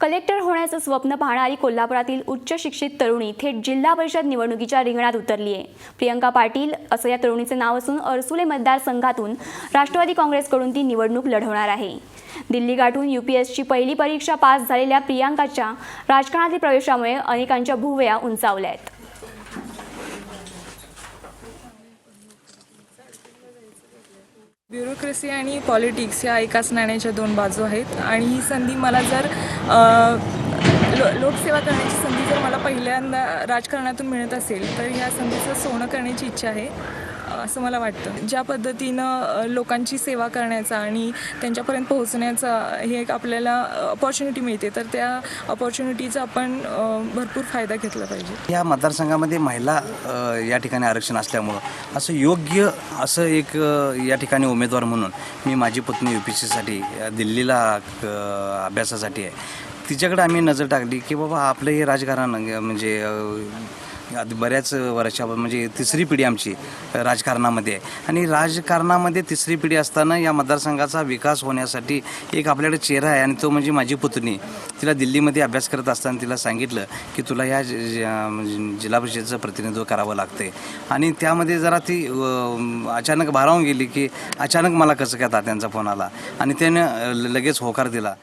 Collector होण्याचं स्वप्न पाहणारी कोल्हापुरातील उच्च शिक्षित तरुणी थेट जिल्हा परिषद निवडणुकीच्या रिंगणात उतरली आहे. प्रियंका पाटील असं या तरुणीचे नाव असून अरसुले मतदारसंघातून राष्ट्रवादी काँग्रेसकडून ती निवडणूक लढवणार आहे. दिल्ली गाठून यू पी एसची पहिली परीक्षा पास झालेल्या प्रियांकाच्या राजकारणातील प्रवेशामुळे अनेकांच्या भुवया उंचावल्या आहेत. ब्युरोक्रेसी आणि पॉलिटिक्स या एकाच नाण्याच्या दोन बाजू आहेत. आणि ही संधी मला जर लो लोकसेवा करण्याची संधी जर मला पहिल्यांदा राजकारणातून मिळत असेल तर ह्या संधीचं सोनं करण्याची इच्छा आहे. असं मला वाटतं. ज्या पद्धतीनं लोकांची सेवा करण्याचा आणि त्यांच्यापर्यंत पोहोचण्याचा हे एक आपल्याला अपॉर्च्युनिटी मिळते. तर त्या अपॉर्च्युनिटीचा आपण भरपूर फायदा घेतला पाहिजे. या मतदारसंघामध्ये महिला या ठिकाणी आरक्षण असल्यामुळं असं योग्य असं एक या ठिकाणी उमेदवार म्हणून मी माझी पत्नी यू पी सीसाठी दिल्लीला अभ्यासासाठी आहे. तिच्याकडे आम्ही नजर टाकली की बाबा आपलं हे राजकारण म्हणजे आधी बऱ्याच वर्षा म्हणजे तिसरी पिढी आमची राजकारणामध्ये आहे. आणि राजकारणामध्ये तिसरी पिढी असताना या मतदारसंघाचा विकास होण्यासाठी एक आपल्याकडे चेहरा आहे आणि तो म्हणजे माझी पुतणी. तिला दिल्लीमध्ये अभ्यास करत असताना तिला सांगितलं की तुला या ज- म्हणजे जिल्हा परिषदेचं प्रतिनिधित्व करावं लागतंय. आणि त्यामध्ये जरा ती अचानक भारावून गेली की अचानक मला कसं काय तात्यांचा फोन आला. आणि त्यानं लगेच होकार दिला.